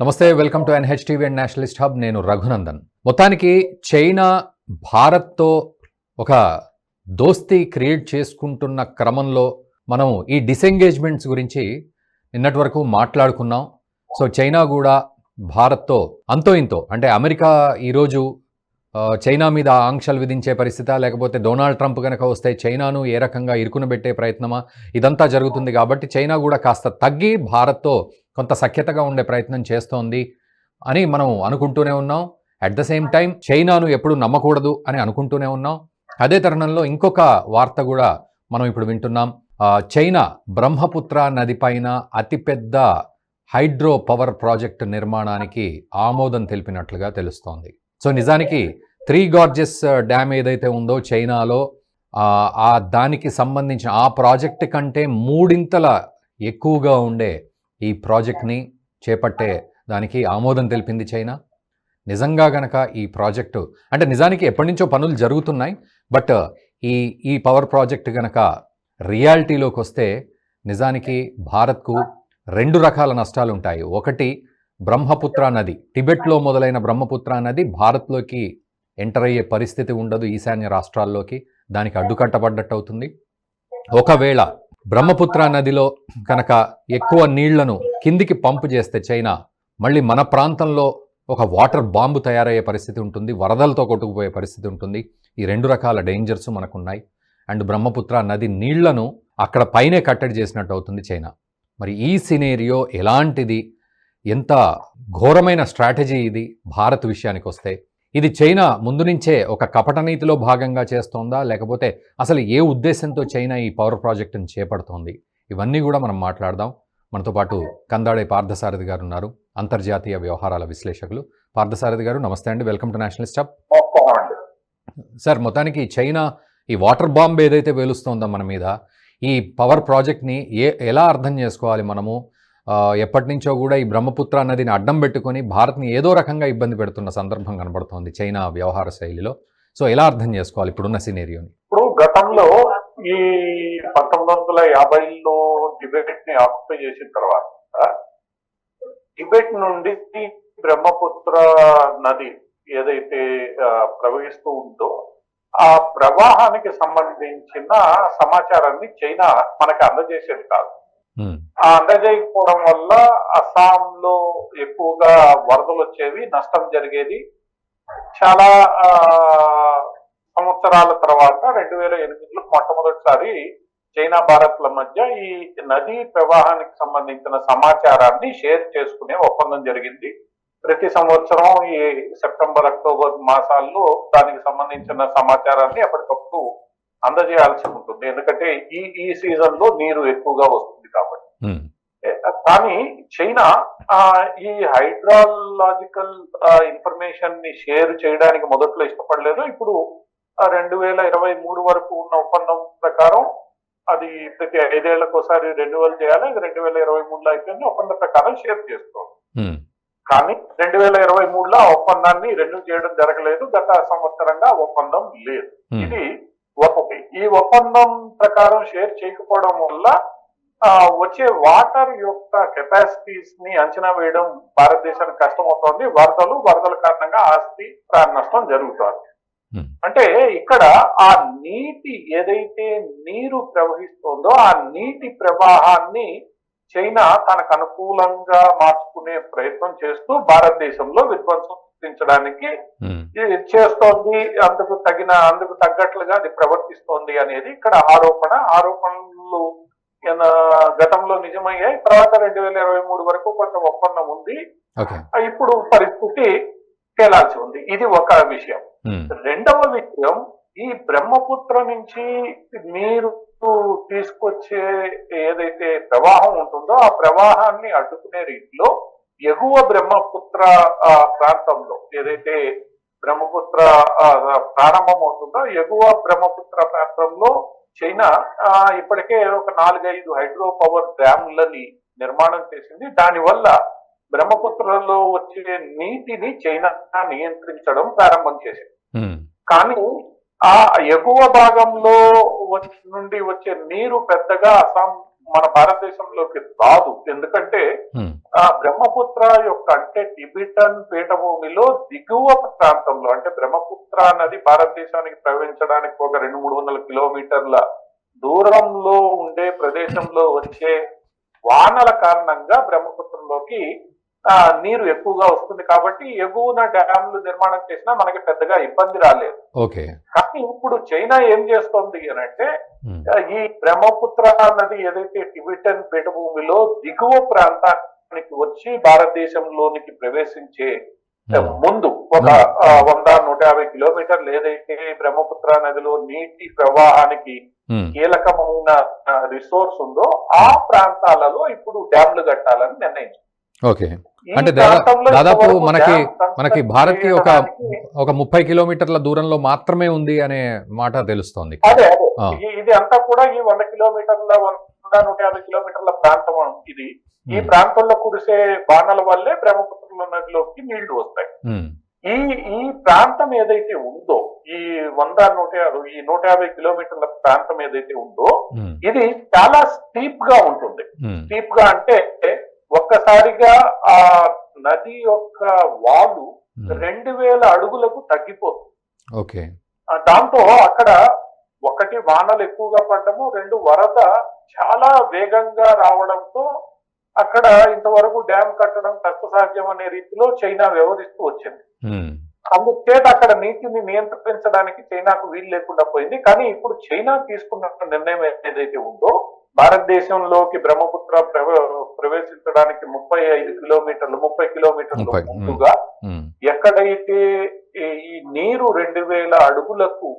నమస్తే welcome to N H T V and nationalist hub. నేను రఘునందన్. మొత్తానికి చైనా భారత్తో ఒక దోస్తీ క్రియేట్ చేసుకుంటున్న క్రమంలో మనం ఈ డిసెంగేజ్మెంట్స్ గురించి నిన్నటి వరకు మాట్లాడుకున్నాం. సో చైనా కూడా భారత్తో అంతో ఇంతో అంటే అమెరికా ఈరోజు చైనా మీద ఆంక్షలు విధించే పరిస్థితి లేకపోతే డొనాల్డ్ ట్రంప్ కనుక వస్తే చైనాను ఏ రకంగా ఇరుకునబెట్టే ప్రయత్నమా ఇదంతా జరుగుతుంది కాబట్టి చైనా కూడా కాస్త తగ్గి భారత్తో కొంత సఖ్యతగా ఉండే ప్రయత్నం చేస్తోంది అని మనం అనుకుంటూనే ఉన్నాం. అట్ ద సేమ్ టైం చైనాను ఎప్పుడు నమ్మకూడదు అని అనుకుంటూనే ఉన్నాం. అదే తరుణంలో ఇంకొక వార్త కూడా మనం ఇప్పుడు వింటున్నాం. చైనా బ్రహ్మపుత్ర నది పైన అతిపెద్ద హైడ్రో పవర్ ప్రాజెక్ట్ నిర్మాణానికి ఆమోదం తెలిపినట్లుగా తెలుస్తోంది. సో నిజానికి త్రీ గార్జెస్ డ్యామ్ ఏదైతే ఉందో చైనాలో ఆ దానికి సంబంధించిన ఆ ప్రాజెక్ట్ కంటే మూడింతల ఎక్కువగా ఉండే ఈ ప్రాజెక్ట్ని చేపట్టే దానికి ఆమోదం తెలిపింది చైనా. నిజంగా గనక ఈ ప్రాజెక్టు అంటే నిజానికి ఎప్పటి నుంచో పనులు జరుగుతున్నాయి బట్ ఈ ఈ పవర్ ప్రాజెక్ట్ గనక రియాలిటీలోకి వస్తే నిజానికి భారత్కు రెండు రకాల నష్టాలు ఉంటాయి. ఒకటి బ్రహ్మపుత్ర నది టిబెట్లో మొదలైన బ్రహ్మపుత్ర నది భారత్లోకి ఎంటర్ అయ్యే పరిస్థితి ఉండదు ఈశాన్య రాష్ట్రాల్లోకి. దానికి అడ్డుకట్టబడ్డట్టు అవుతుంది ఒకవేళ బ్రహ్మపుత్ర నదిలో కనుక ఎక్కువ నీళ్ళను కిందికి పంపు చేస్తే చైనా మళ్ళీ మన ప్రాంతంలో ఒక వాటర్ బాంబు తయారయ్యే పరిస్థితి ఉంటుంది వరదలతో కొట్టుకుపోయే పరిస్థితి ఉంటుంది. ఈ రెండు రకాల డేంజర్స్ మనకున్నాయి. అండ్ బ్రహ్మపుత్ర నది నీళ్ళను అక్కడ పైనే కట్టడి చేసినట్టు అవుతుంది చైనా. మరి ఈ సినేరియో ఎలాంటిది? ఎంత ఘోరమైన స్ట్రాటజీ ఇది భారత్ విషయానికి వస్తే ఇది చైనా ముందు నుంచే ఒక కపట నీతిలో భాగంగా చేస్తోందా? లేకపోతే అసలు ఏ ఉద్దేశంతో చైనా ఈ పవర్ ప్రాజెక్టును చేపడుతోంది? ఇవన్నీ కూడా మనం మాట్లాడదాం. మనతో పాటు కందాడే పార్థసారథి గారు ఉన్నారు. అంతర్జాతీయ వ్యవహారాల విశ్లేషకులు. పార్థసారథి గారు నమస్తే అండి. Welcome to national stop sir మొత్తానికి చైనా ఈ వాటర్ బాంబ్ ఏదైతే వేలుస్తోందో మన మీద ఈ పవర్ ప్రాజెక్ట్ని ఏ ఎలా అర్థం చేసుకోవాలి మనము? ఎప్పటి నుంచో కూడా ఈ బ్రహ్మపుత్ర నదిని అడ్డం పెట్టుకొని భారత్ని ఏదో రకంగా ఇబ్బంది పెడుతున్న సందర్భం కనబడుతోంది చైనా వ్యవహార శైలిలో. సో ఎలా అర్థం చేసుకోవాలి ఇప్పుడున్న సినేరియోని ఇప్పుడు గతంలో ఈ పంతొమ్మిది వందల యాభైలో టిబెట్ని ఆక్యుపై చేసిన తర్వాత టిబెట్ నుండి బ్రహ్మపుత్ర నది ఏదైతే ప్రవహిస్తూ ఉందో ఆ ప్రవాహానికి సంబంధించిన సమాచారాన్ని చైనా మనకి అందజేసేది కాదు. ఆ అందజేయకపోవడం వల్ల అస్సాంలో ఎక్కువగా వరదలు వచ్చేవి నష్టం జరిగేది. చాలా సంవత్సరాల తర్వాత రెండు వేల ఎనిమిదిలో మొట్టమొదటిసారి చైనా భారత్ల మధ్య ఈ నదీ ప్రవాహానికి సంబంధించిన సమాచారాన్ని షేర్ చేసుకునే ఒప్పందం జరిగింది. ప్రతి సంవత్సరం ఈ సెప్టెంబర్ అక్టోబర్ మాసాల్లో దానికి సంబంధించిన సమాచారాన్ని ఎప్పటికప్పుడు అందజేయాల్సి ఉంటుంది. ఎందుకంటే ఈ ఈ సీజన్లో నీరు ఎక్కువగా వస్తుంది కాబట్టి. కానీ చైనా ఈ హైడ్రాలజికల్ ఇన్ఫర్మేషన్ని షేర్ చేయడానికి మొదట్లో ఇష్టపడలేదు. ఇప్పుడు రెండు వేల ఇరవై మూడు వరకు ఉన్న ఒప్పందం ప్రకారం అది ప్రతి ఐదేళ్ళకు ఒకసారి రెన్యువల్ చేయాలి. అది రెండు వేల ఇరవై మూడులో అయిపోయింది. ఒప్పందం ప్రకారం షేర్ చేసుకోవాలి. కానీ రెండు వేల ఇరవై మూడులో ఆ ఒప్పందాన్ని రెన్యూ చేయడం జరగలేదు. గత సంవత్సరంగా ఒప్పందం లేదు. ఇది ఒకటి ఈ ఒప్పందం ప్రకారం షేర్ చేయకపోవడం వల్ల వచ్చే వాటర్ యొక్క కెపాసిటీస్ని అంచనా వేయడం భారతదేశానికి కష్టమవుతోంది. వరదలు వరదల కారణంగా ఆస్తి ప్రాణ నష్టం జరుగుతోంది. ఉమ్, అంటే ఇక్కడ ఆ నీటి ఏదైతే నీరు ప్రవహిస్తుందో ఆ నీటి ప్రవాహాన్ని చైనా తనకు అనుకూలంగా మార్చుకునే ప్రయత్నం చేస్తూ భారతదేశంలో విధ్వంసం ఇది చేస్తోంది అందుకు తగిన అందుకు తగ్గట్లుగా అది ప్రవర్తిస్తోంది అనేది ఇక్కడ ఆరోపణ. ఆరోపణలు గతంలో నిజమయ్యాయి. తర్వాత రెండు వేల ఇరవై మూడు వరకు కొంత ఒప్పందం ఉంది. ఇప్పుడు పరిస్థితి తేలాల్సి ఉంది. ఇది ఒక విషయం. రెండవ విషయం ఈ బ్రహ్మపుత్ర నుంచి నీరు తీసుకొచ్చే ఏదైతే ప్రవాహం ఉంటుందో ఆ ప్రవాహాన్ని అడ్డుకునే రీతిలో ఎగువ బ్రహ్మపుత్ర ఆ, ప్రాంతంలో ఏదైతే బ్రహ్మపుత్ర ప్రారంభం అవుతుందో ఎగువ బ్రహ్మపుత్ర ప్రాంతంలో చైనా ఇప్పటికే ఒక నాలుగైదు హైడ్రో పవర్ డ్యామ్లని నిర్మాణం చేసింది. దానివల్ల బ్రహ్మపుత్రలో వచ్చే నీటిని చైనా నియంత్రించడం ప్రారంభం చేసింది. కానీ ఆ ఎగువ భాగంలో నుండి వచ్చే నీరు పెద్దగా అస్సాం మన భారతదేశంలోకి రాదు. ఎందుకంటే ఆ బ్రహ్మపుత్ర యొక్క అంటే టిబిటన్ పీఠభూమిలో దిగువ ప్రాంతంలో అంటే బ్రహ్మపుత్ర నది భారతదేశానికి ప్రవహించడానికి ఒక రెండు మూడు వందల కిలోమీటర్ల దూరంలో ఉండే ప్రదేశంలో వచ్చే వానల కారణంగా బ్రహ్మపుత్రంలోకి నీరు ఎక్కువగా వస్తుంది కాబట్టి ఎగువన డ్యామ్లు నిర్మాణం చేసినా మనకి పెద్దగా ఇబ్బంది రాలేదు. ఓకే. కానీ ఇప్పుడు చైనా ఏం చేస్తోంది అని అంటే ఈ బ్రహ్మపుత్ర నది ఏదైతే టిబిటన్ పీఠభూమిలో దిగువ ప్రాంతానికి వచ్చి భారతదేశంలోనికి ప్రవేశించే ముందు ఒక వంద నూట యాభై కిలోమీటర్లు ఏదైతే బ్రహ్మపుత్ర నదిలో నీటి ప్రవాహానికి కీలకమైన రిసోర్స్ ఉందో ఆ ప్రాంతాలలో ఇప్పుడు డ్యామ్లు కట్టాలని నిర్ణయించారు ఓకే. అంటే దాదాపు మనకి మనకి భారత్కి ఒక చేయడానికి- ఒక ముప్పై కిలోమీటర్ల దూరంలో మాత్రమే ఉంది అనే మాట తెలుస్తోంది. అదే. ఇది- అంతా కూడా ఈ వంద కిలోమీటర్ల వంద నూట యాభై కిలోమీటర్ల ప్రాంతం ఇది. ఈ ప్రాంతంలో కురిసే బాణల వల్లే బ్రహ్మపుత్ర నదిలోకి నీళ్ళు వస్తాయి. ఈ ఈ ప్రాంతం ఏదైతే ఉందో ఈ వంద నూట ఈ నూట యాభై కిలోమీటర్ల ప్రాంతం ఏదైతే ఉందో ఇది చాలా స్టీప్గా ఉంటుంది. స్టీప్గా అంటే ఒక్కసారిగా ఆ నది యొక్క వాలు ఉమ్, రెండు వేల అడుగులకు తగ్గిపోతుంది. ఓకే. దాంతో అక్కడ ఒకటి వానలు ఎక్కువగా పడడము రెండు వరద చాలా వేగంగా రావడంతో అక్కడ ఇంతవరకు డ్యామ్ కట్టడం కష్టసాధ్యం అనే రీతిలో చైనా వ్యవహరిస్తూ వచ్చింది. ఉమ్, అందుచేత అక్కడ నీటిని నియంత్రించడానికి చైనాకు వీలు లేకుండా పోయింది. కానీ ఇప్పుడు చైనా తీసుకున్న నిర్ణయం ఏదైతే ఉందో భారతదేశంలోకి బ్రహ్మపుత్ర ప్రవ- ప్రవేశించడానికి ముప్పై ఐదు కిలోమీటర్లు ముప్పై కిలోమీటర్లు. ముందుగా ఎక్కడైతే ఈ- నీరు రెండు వేల అడుగులకు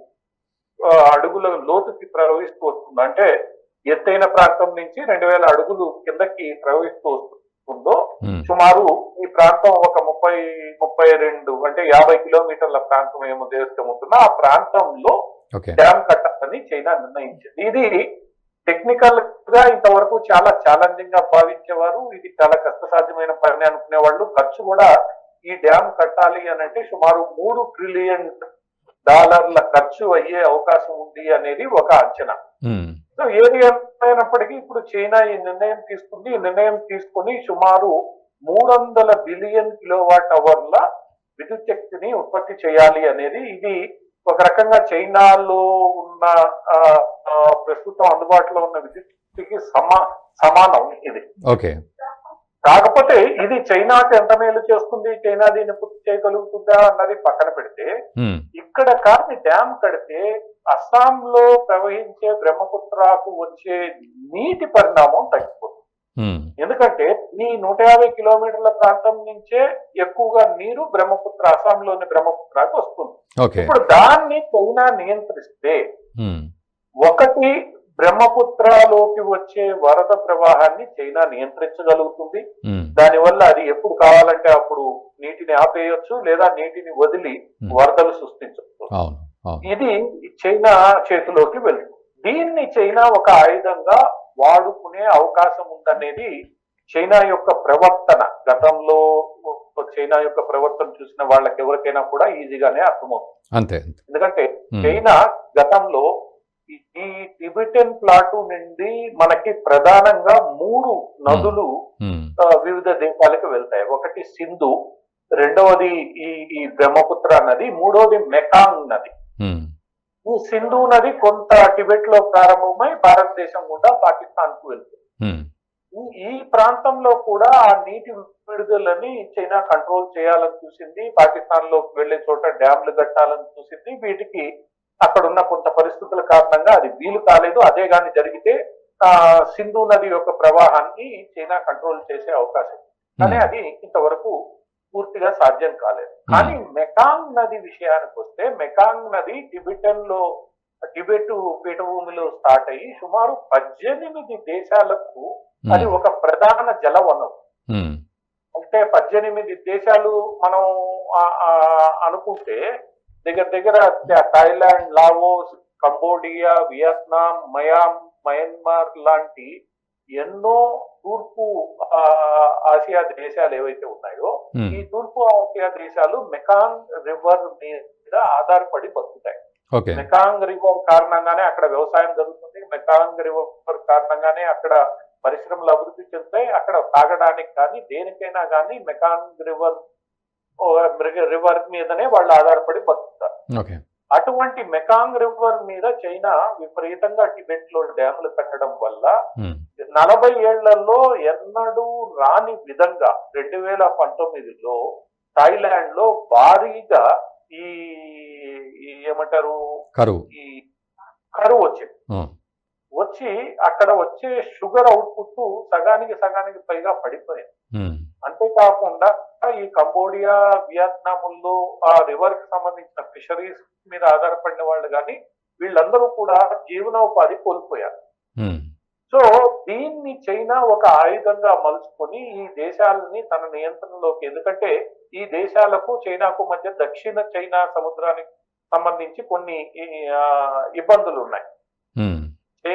అడుగుల లోతుకి ప్రవహిస్తూ వస్తుంది అంటే ఎత్తైన ప్రాంతం నుంచి రెండు వేల అడుగులు కిందకి ప్రవహిస్తూ వస్తుందో సుమారు ఈ ప్రాంతం ఒక ముప్పై ముప్పై రెండు అంటే యాభై కిలోమీటర్ల ప్రాంతం ఏమో దేశం ఉంటుందో ఆ ప్రాంతంలో డ్యామ్ కట్టాలని చైనా నిర్ణయించింది. ఇది టెక్నికల్గా ఇంతవరకు చాలా ఛాలెంజింగ్గా భావించేవారు. ఇది చాలా కష్టసాధ్యమైన పని అనుకునే వాళ్ళు ఖర్చు కూడా ఈ డ్యామ్ కట్టాలి అని అంటే సుమారు మూడు ట్రిలియన్ డాలర్ల ఖర్చు అయ్యే అవకాశం ఉంది అనేది ఒక అంచనా. ఉమ్, సో ఏది ఏమైనప్పటికీ ఇప్పుడు చైనా ఈ నిర్ణయం తీసుకుంది. ఈ నిర్ణయం తీసుకుని సుమారు మూడు వందల బిలియన్ కిలోవాట్ అవర్ల విద్యుత్ శక్తిని ఉత్పత్తి చేయాలి అనేది ఇది ఒక రకంగా చైనాలో ఉన్న ప్రస్తుతం అందుబాటులో ఉన్న విద్యుత్ శక్తికి సమా సమానం ఇది. ఓకే. కాకపోతే ఇది చైనాకి ఎంత మేలు చేస్తుంది చైనా దీన్ని పూర్తి చేయగలుగుతుందా అన్నది పక్కన పెడితే ఇక్కడ కాని డ్యామ్ కడితే అస్సాంలో ప్రవహించే బ్రహ్మపుత్రకు వచ్చే నీటి పరిణామం తగ్గిపోతుంది ఎందుకంటే ఈ నూట యాభై కిలోమీటర్ల ప్రాంతం నుంచే ఎక్కువగా నీరు బ్రహ్మపుత్ర అస్సాంలోని బ్రహ్మపుత్రకు వస్తుంది. ఇప్పుడు దాన్ని చైనా నియంత్రిస్తే ఒకటి బ్రహ్మపుత్రలోకి వచ్చే వరద ప్రవాహాన్ని చైనా నియంత్రించగలుగుతుంది. దానివల్ల అది ఎప్పుడు కావాలంటే అప్పుడు నీటిని ఆపేయొచ్చు లేదా నీటిని వదిలి. వరదలు సృష్టించవచ్చు ఇది చైనా చేతిలోకి వెళ్తుంది. దీన్ని చైనా ఒక ఆయుధంగా వాడుకునే అవకాశం ఉందనేది చైనా యొక్క ప్రవర్తన. గతంలో చైనా యొక్క ప్రవర్తన చూసిన వాళ్ళకి ఎవరికైనా కూడా ఈజీగానే అర్థమవుతుంది. అంతే ఎందుకంటే చైనా గతంలో ఈ- టిబెటన్ ప్లాటు నుండి మనకి ప్రధానంగా మూడు నదులు వివిధ దేశాలకు వెళ్తాయి. ఒకటి సింధు రెండవది ఈ ఈ బ్రహ్మపుత్ర నది మూడవది మెకాంగ్ నది. ఈ సింధు నది కొంత టిబెట్లో ప్రారంభమై భారతదేశం గుండా పాకిస్తాన్కు వెళ్తుంది ఈ- ప్రాంతంలో కూడా ఆ నీటి విడుదలని చైనా కంట్రోల్ చేయాలని చూసింది పాకిస్తాన్లోకి వెళ్ళే చోట డ్యామ్లు కట్టాలని చూసింది వీటికి అక్కడ ఉన్న కొంత పరిస్థితుల కారణంగా అది వీలు కాలేదు. అదే గాని జరిగితే ఆ సింధు నది యొక్క ప్రవాహాన్ని చైనా కంట్రోల్ చేసే అవకాశం. కానీ అది ఇంతవరకు పూర్తిగా సాధ్యం కాలేదు. కానీ మెకాంగ్ నది విషయానికి వస్తే మెకాంగ్ నది టిబెటన్లో టిబెట్ పీఠభూమిలో స్టార్ట్ అయ్యి సుమారు పద్దెనిమిది దేశాలకు అది ఉమ్, ఒక ప్రధాన జల వనరు ఉమ్, అంటే పద్దెనిమిది దేశాలు మనం అనుకుంటే దగ్గర దగ్గర థాయిలాండ్ లావోస్ కంబోడియా వియత్నాం మయాం మయన్మార్ లాంటి ఎన్నో తూర్పు ఆసియా దేశాలు ఏవైతే ఉన్నాయో ఈ తూర్పు ఆసియా దేశాలు మెకాన్ రివర్ మీద ఆధారపడి బతుకుతాయి. మెకాంగ్ రివర్ కారణంగానే అక్కడ వ్యవసాయం జరుగుతుంది. మెకాంగ్ రివర్ కారణంగానే అక్కడ పరిశ్రమలు అభివృద్ధి చెందుతాయి. అక్కడ తాగడానికి కానీ దేనికైనా కానీ మెకాంగ్ రివర్ రివర్ మీదనే వాళ్ళు ఆధారపడి బతుకుతారు. అటువంటి మెకాంగ్ రివర్ మీద చైనా విపరీతంగా టిబెట్లో డ్యాములు కట్టడం వల్ల నలభై ఏళ్ళలో ఎన్నడూ రాని విధంగా రెండు వేల పంతొమ్మిదిలో థాయిలాండ్లో భారీగా ఈ ఏమంటారు? కరువు. ఈ కరువు వచ్చింది. వచ్చి అక్కడ వచ్చే షుగర్ అవుట్పుట్ సగానికి సగానికి పైగా పడిపోయింది. అంతేకాకుండా ఈ కంబోడియా వియత్నాముల్లో ఆ రివర్కి సంబంధించిన ఫిషరీస్ మీద ఆధారపడిన వాళ్ళు కానీ వీళ్ళందరూ కూడా జీవనోపాధి కోల్పోయారు. సో దీన్ని చైనా ఒక ఆయుధంగా మలుచుకొని ఈ దేశాలని తన నియంత్రణలోకి ఎందుకంటే ఈ దేశాలకు చైనాకు మధ్య దక్షిణ చైనా సముద్రానికి సంబంధించి కొన్ని ఇబ్బందులు ఉన్నాయి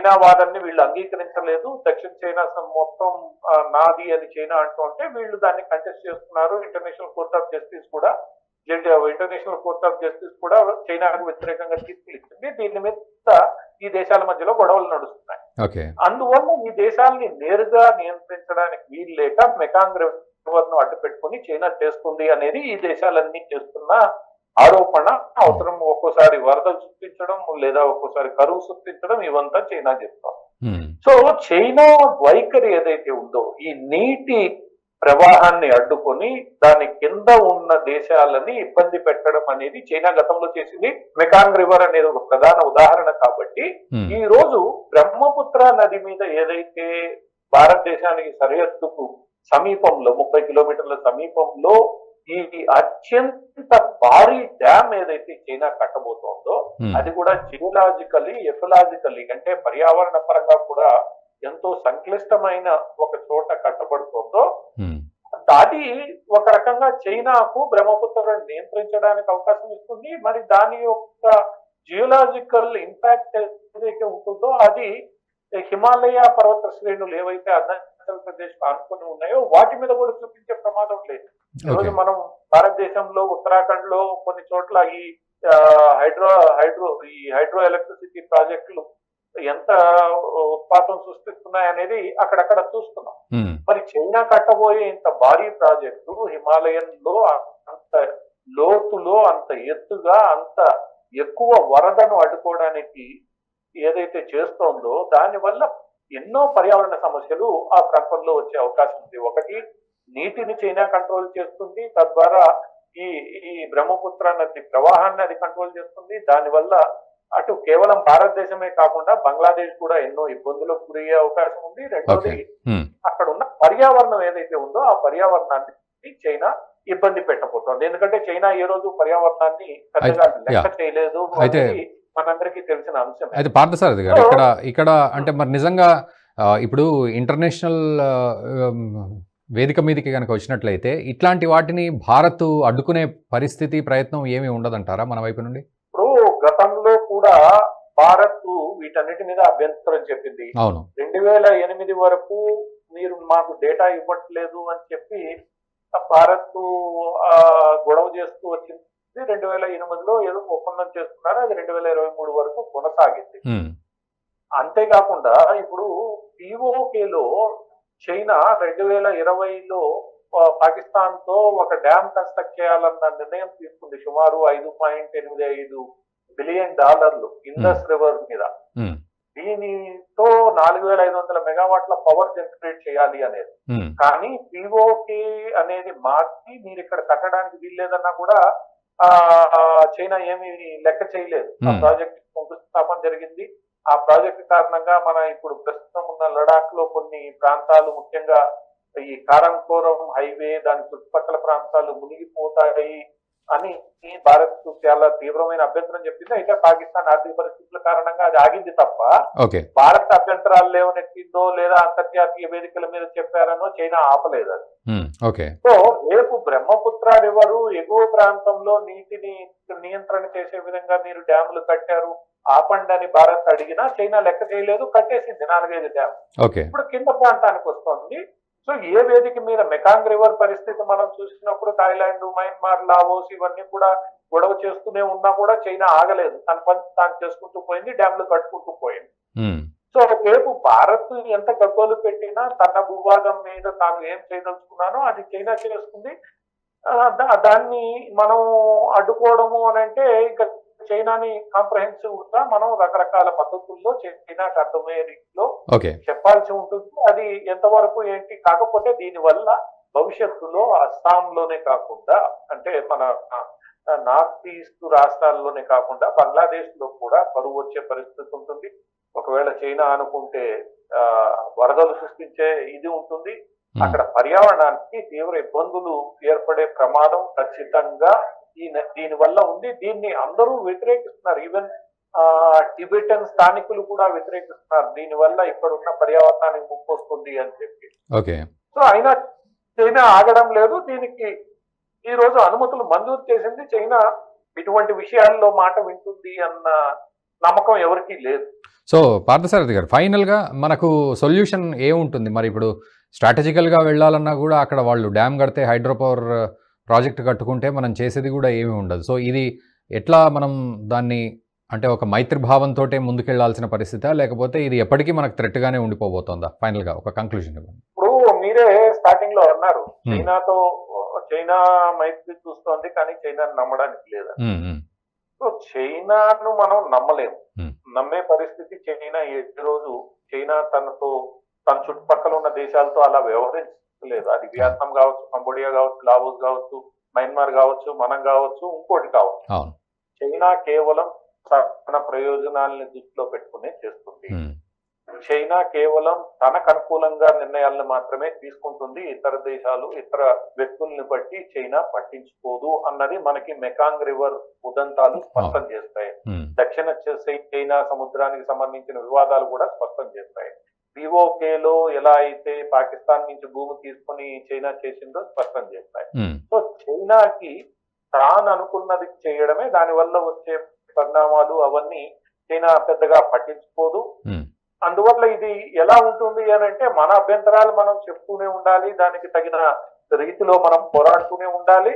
చైనా వాదాన్ని వీళ్ళు అంగీకరించలేదు. దక్షిణ చైనా మొత్తం నాది అని చైనా అంటుంటే వీళ్ళు దాన్ని కంటెస్ట్ చేస్తున్నారు. ఇంటర్నేషనల్ కోర్ట్ ఆఫ్ జస్టిస్ కూడా ఇంటర్నేషనల్ కోర్ట్ ఆఫ్ జస్టిస్ కూడా చైనాకు వ్యతిరేకంగా తీర్పులు ఇచ్చింది. దీని మీద ఈ దేశాల మధ్యలో గొడవలు నడుస్తున్నాయి. అందువల్ల ఈ దేశాలని నేరుగా నియంత్రించడానికి వీలు లేక మెకాంగ్ రివర్ను అడ్డు పెట్టుకుని చైనా చేస్తుంది అనేది ఈ దేశాలన్నీ చేస్తున్న ఆరోపణ అవసరం ఒక్కోసారి వరదలు సృష్టించడం లేదా ఒక్కోసారి కరువు సృష్టించడం ఇవంతా చైనా ఉమ్, సో చైనా వైఖరి ఏదైతే ఉందో ఈ నీటి ప్రవాహాన్ని అడ్డుకొని దాని కింద ఉన్న దేశాలని ఇబ్బంది పెట్టడం అనేది చైనా గతంలో చేసింది. మెకాంగ్ రివర్ అనేది ఒక ప్రధాన ఉదాహరణ కాబట్టి ఈ రోజు బ్రహ్మపుత్ర నది మీద ఏదైతే భారతదేశానికి సరిహద్దుకు సమీపంలో ముప్పై కిలోమీటర్ల సమీపంలో ఈ అత్యంత భారీ డ్యామ్ ఏదైతే చైనా కట్టబోతోందో అది కూడా జియోలాజికల్లీ ఎకలాజికల్లీ అంటే పర్యావరణ పరంగా కూడా ఎంతో సంక్లిష్టమైన ఒక చోట కట్టబడుతోందో అది ఒక రకంగా చైనాకు బ్రహ్మపుత్రను నియంత్రించడానికి అవకాశం ఇస్తుంది. మరి దాని యొక్క జియోలాజికల్ ఇంపాక్ట్ ఏదైతే ఉంటుందో అది హిమాలయ పర్వత శ్రేణులు ఏవైతే అరుణాచల్ ప్రదేశ్ ఆనుకొని ఉన్నాయో వాటి మీద కూడా చూపించే ప్రమాదం లేదు. ఈరోజు మనం భారతదేశంలో ఉత్తరాఖండ్లో కొన్ని చోట్ల ఈ హైడ్రో హైడ్రో ఈ హైడ్రో ఎలక్ట్రిసిటీ ప్రాజెక్టులు ఎంత ఉత్పాతం సృష్టిస్తున్నాయి అనేది అక్కడక్కడ చూస్తున్నాం. మరి చైనా కట్టబోయే ఇంత భారీ ప్రాజెక్టు హిమాలయన్లో అంత లోతులో అంత ఎత్తుగా అంత ఎక్కువ వరదను అడ్డుకోవడానికి ఏదైతే చేస్తోందో దానివల్ల ఎన్నో పర్యావరణ సమస్యలు ఆ ప్రాంతంలో వచ్చే అవకాశం ఉంది. ఒకటి నీటిని చైనా కంట్రోల్ చేస్తుంది. తద్వారా ఈ ఈ బ్రహ్మపుత్ర నది ప్రవాహాన్ని అది కంట్రోల్ చేస్తుంది. దానివల్ల అటు కేవలం భారతదేశమే కాకుండా బంగ్లాదేశ్ కూడా ఎన్నో ఇబ్బందులకు గురయ్యే అవకాశం ఉంది. రెండోది అక్కడ ఉన్న పర్యావరణం ఏదైతే ఉందో ఆ పర్యావరణాన్ని చైనా ఇబ్బంది పెట్టబోతోంది ఎందుకంటే చైనా ఏ రోజు పర్యావరణాన్ని పెద్దగా లెక్క. చేయలేదు మనందరికీ తెలిసిన అంశం అయితే పార్థసారథి గారు ఇక్కడ ఇక్కడ అంటే మరి నిజంగా ఇప్పుడు ఇంటర్నేషనల్ వేదిక మీదకి కనుక వచ్చినట్లయితే ఇట్లాంటి వాటిని భారత్ అడ్డుకునే పరిస్థితి ప్రయత్నం ఏమీ ఉండదంటారా మన వైపు నుండి? ఇప్పుడు గతంలో కూడా భారత్ వీటన్నిటి మీద అభ్యంతరం చెప్పింది. అవును. రెండు వేల ఎనిమిది వరకు మీరు మాకు డేటా ఇవ్వట్లేదు అని చెప్పి భారత్ గొడవ చేస్తూ వచ్చింది. రెండు వేల ఎనిమిదిలో ఏదో ఒప్పందం చేసుకున్నారు. అది రెండు వేల ఇరవై మూడు వరకు కొనసాగింది. అంతేకాకుండా ఇప్పుడు పిఓకేలో చైనా రెండు వేల ఇరవైలో పాకిస్తాన్తో ఒక డ్యామ్ కన్స్ట్రక్ట్ చేయాలన్న నిర్ణయం తీసుకుంది. సుమారు ఐదు పాయింట్ ఎనిమిది ఐదు బిలియన్ డాలర్లు ఇండస్ రివర్ మీద. దీనితో నాలుగు వేల ఐదు వందల మెగావాట్ల పవర్ జనరేట్ చేయాలి అనేది. కానీ పిఓకే అనేది మార్చి మీరు ఇక్కడ కట్టడానికి వీల్లేదన్నా కూడా చైనా ఏమి లెక్క చేయలేదు. ఆ Hmm. ప్రాజెక్ట్ శంకుస్థాపన జరిగింది. ఆ ప్రాజెక్ట్ కారణంగా మన ఇప్పుడు ప్రస్తుతం ఉన్న లడాక్లో కొన్ని ప్రాంతాలు ముఖ్యంగా ఈ కారంకోరం హైవే దాని చుట్టుపక్కల ప్రాంతాలు మునిగిపోతాయి. అని భారత్ చాలా తీవ్రమైన అభ్యంతరం చెప్పింది. అయితే పాకిస్తాన్ ఆర్థిక పరిస్థితుల కారణంగా అది ఆగింది తప్ప భారత్ అభ్యంతరాలు లేవనెత్తిందో లేదా అంతర్జాతీయ వేదికల మీద చెప్పారనో చైనా ఆపలేదు అది. సో రేపు బ్రహ్మపుత్ర రివరు ఎగువ ప్రాంతంలో నీటిని నియంత్రణ చేసే విధంగా మీరు డ్యాములు కట్టారు ఆపండి అని భారత్ అడిగినా చైనా లెక్క చేయలేదు కట్టేసింది నాలుగైదు డ్యామ్ ఇప్పుడు కింద ప్రాంతానికి వస్తుంది. సో ఏ వేదిక మీద మెకాంగ్ రివర్ పరిస్థితి మనం చూసినప్పుడు థాయిలాండ్ మయన్మార్ లావోస్ ఇవన్నీ కూడా గొడవ చేస్తూనే ఉన్నా కూడా చైనా ఆగలేదు. తన పని తాను చేసుకుంటూ పోయింది డ్యామ్లు కట్టుకుంటూ పోయింది. సో రేపు భారత్ ఎంత గగ్గోలు పెట్టినా తన భూభాగం మీద తాను ఏం చేయదలుచుకున్నానో అది చైనా చేస్తుంది దాన్ని మనం అడ్డుకోవడము అని అంటే ఇంకా చైనాని కాంప్రహెన్సివ్గా మనం రకరకాల పద్ధతుల్లో చైనాకు అర్థమయ్యే రీతిలో చెప్పాల్సి ఉంటుంది. అది ఎంతవరకు ఏంటి? కాకపోతే దీని వల్ల భవిష్యత్తులో అస్సాంలోనే కాకుండా అంటే మన నార్త్ ఈస్ట్ రాష్ట్రాల్లోనే కాకుండా బంగ్లాదేశ్లో కూడా కరువు వచ్చే పరిస్థితి ఉంటుంది. ఒకవేళ చైనా అనుకుంటే ఆ వరదలు సృష్టించే ఇది ఉంటుంది. అక్కడ పర్యావరణానికి తీవ్ర ఇబ్బందులు ఏర్పడే ప్రమాదం ఖచ్చితంగా దీని వల్ల ఉంది దీన్ని అందరూ వ్యతిరేకిస్తున్నారు. ఈవెన్ టిబెటన్ స్థానికులు కూడా వ్యతిరేకిస్తున్నారు. దీని వల్ల ఇక్కడ ఉన్న పర్యావరణానికి ముప్పు వస్తుంది అని చెప్పి. ఓకే. సో అయినా చైనా ఆగడం లేదు. దీనికి ఈ రోజు అనుమతులు మంజూరు చేసింది చైనా. ఇటువంటి విషయాల్లో మాట వింటుంది అన్న నమ్మకం ఎవరికీ లేదు. సో పార్థసారథి గారు ఫైనల్గా మనకు సొల్యూషన్ ఏముంటుంది? మరి ఇప్పుడు స్ట్రాటజికల్గా వెళ్ళాలన్నా కూడా అక్కడ వాళ్ళు డ్యామ్ కడితే హైడ్రో పవర్ ప్రాజెక్ట్ కట్టుకుంటే మనం చేసేది కూడా ఏమీ ఉండదు. సో ఇది ఎట్లా మనం దాన్ని అంటే ఒక మైత్రి భావంతో ముందుకెళ్ళాల్సిన పరిస్థితా? లేకపోతే ఇది ఎప్పటికీ మనకు థ్రెట్గానే ఉండిపోబోతోందా? ఫైనల్గా ఒక కంక్లూజన్ ఇవ్వండి. ఇప్పుడు మీరే స్టార్టింగ్లో అన్నారు చైనాతో చైనా మైత్రి చూస్తోంది కానీ చైనాని నమ్మడానికి లేదు? సో చైనాను మనం నమ్మలేము. నమ్మే పరిస్థితి చైనా ఏ రోజు చైనా తనతో తన చుట్టుపక్కల ఉన్న దేశాలతో అలా వ్యవహరించలేదు అది వియత్నాం కావచ్చు కంబోడియా కావచ్చు లావోస్ కావచ్చు మయన్మార్ కావచ్చు మనం కావచ్చు ఇంకోటి కావచ్చు. చైనా కేవలం తన ప్రయోజనాలని దృష్టిలో పెట్టుకునే చేస్తుంది. చైనా కేవలం తనకు అనుకూలంగా నిర్ణయాలను మాత్రమే తీసుకుంటుంది. ఇతర దేశాలు ఇతర వ్యక్తుల్ని బట్టి చైనా పట్టించుకోదు అన్నది మనకి మెకాంగ్ రివర్ ఉదంతాలు స్పష్టం చేస్తాయి. దక్షిణ చైనా సముద్రానికి సంబంధించిన వివాదాలు కూడా స్పష్టం చేస్తాయి. లో ఎలా అయితే పాకిస్తాన్ నుంచి భూమి తీసుకుని చైనా చేసిందో స్పష్టం చేస్తాయి. ఉమ్, సో చైనాకి తాను అనుకున్నది చేయడమే దాని వల్ల వచ్చే పరిణామాలు అవన్నీ చైనా పెద్దగా పట్టించుకోదు. ఉమ్, అందువల్ల ఇది ఎలా ఉంటుంది అని అంటే మన అభ్యంతరాలు మనం చెప్తూనే ఉండాలి దానికి తగిన రీతిలో మనం పోరాడుతూనే ఉండాలి.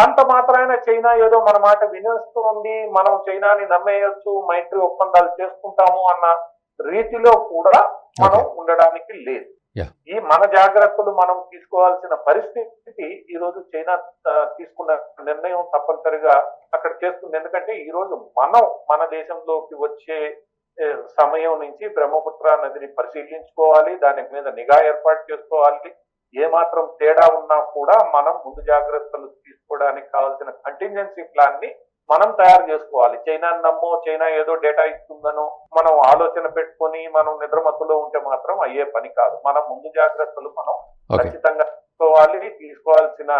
అంత మాత్రాన చైనా ఏదో మన మాట వినేస్తుంది మనం చైనాని నమ్మేయచ్చు మైత్రి ఒప్పందాలు చేసుకుంటాము అన్న రీతిలో కూడా మనం ఉండడానికి లేదు. ఈ మన జాగ్రత్తలు మనం తీసుకోవాల్సిన పరిస్థితి ఈ రోజు చైనా తీసుకున్న నిర్ణయం తప్పనిసరిగా అక్కడ చేస్తుంది. ఎందుకంటే ఈ రోజు మనం మన దేశంలోకి వచ్చే సమయం నుంచి బ్రహ్మపుత్ర నదిని పరిశీలించుకోవాలి దాని మీద నిఘా ఏర్పాటు చేసుకోవాలి. ఏ మాత్రం తేడా ఉన్నా కూడా మనం ముందు జాగ్రత్తలు తీసుకోవడానికి కావాల్సిన కంటింజెన్సీ ప్లాన్ని మనం తయారు చేసుకోవాలి. చైనా నమ్మో చైనా ఏదో డేటా ఇస్తుందనో మనం ఆలోచన పెట్టుకొని మనం నిద్రమత్తులో ఉంటే మాత్రం అయ్యే పని కాదు. మనం ముందు జాగ్రత్తలు మనం ఖచ్చితంగా తీసుకోవాలి తీసుకోవాల్సిన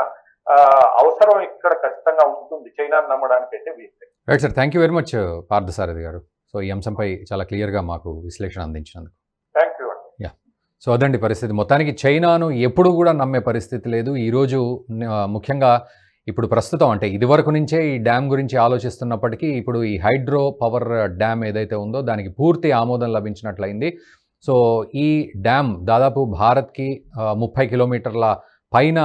అవసరం ఇక్కడ ఖచ్చితంగా ఉంటుంది. చైనాని నమ్మడానికి అయితే వీలు right sir thank you very much Parthasarathy గారు. సో ఈ అంశంపై చాలా క్లియర్గా మాకు విశ్లేషణ అందించినందుకు. థ్యాంక్ యూ అండి సో అదండి పరిస్థితి. మొత్తానికి చైనాను ఎప్పుడు కూడా నమ్మే పరిస్థితి లేదు. ఈరోజు ముఖ్యంగా ఇప్పుడు ప్రస్తుతం అంటే ఇదివరకు నుంచే ఈ డ్యామ్ గురించి ఆలోచిస్తున్నప్పటికీ ఇప్పుడు ఈ హైడ్రో పవర్ డ్యామ్ ఏదైతే ఉందో దానికి పూర్తి ఆమోదం లభించినట్లయింది. సో ఈ డ్యామ్ దాదాపు భారత్కి ముప్పై కిలోమీటర్ల పైన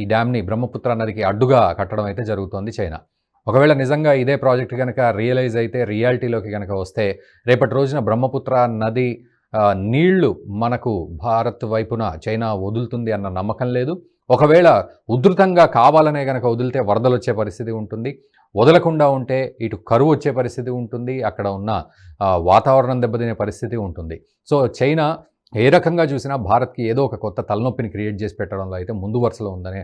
ఈ డ్యామ్ని బ్రహ్మపుత్ర నదికి అడ్డుగా కట్టడం అయితే జరుగుతోంది చైనా. ఒకవేళ నిజంగా ఇదే ప్రాజెక్ట్ కనుక రియలైజ్ అయితే రియాలిటీలోకి కనుక వస్తే రేపటి రోజున బ్రహ్మపుత్ర నది నీళ్ళు మనకు భారత్ వైపున చైనా వదులుతుంది అన్న నమ్మకం లేదు. ఒకవేళ ఉధృతంగా కావాలనే కనుక వదిలితే వరదలు వచ్చే పరిస్థితి ఉంటుంది. వదలకుండా ఉంటే ఇటు కరువు వచ్చే పరిస్థితి ఉంటుంది. అక్కడ ఉన్న వాతావరణం దెబ్బతినే పరిస్థితి ఉంటుంది. సో చైనా ఏ రకంగా చూసినా భారత్కి ఏదో ఒక కొత్త తలనొప్పిని క్రియేట్ చేసి పెట్టడంలో అయితే ముందు వరుసలో ఉందనే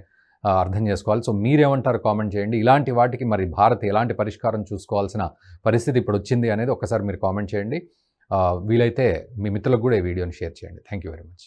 అర్థం చేసుకోవాలి. సో మీరేమంటారు కామెంట్ చేయండి. ఇలాంటి వాటికి మరి భారత్ ఎలాంటి పరిష్కారం చూసుకోవాల్సిన పరిస్థితి ఇప్పుడు వచ్చింది అనేది ఒకసారి మీరు కామెంట్ చేయండి. వీలైతే మీ మిత్రులకు కూడా ఈ వీడియోని షేర్ చేయండి. Thank you very much.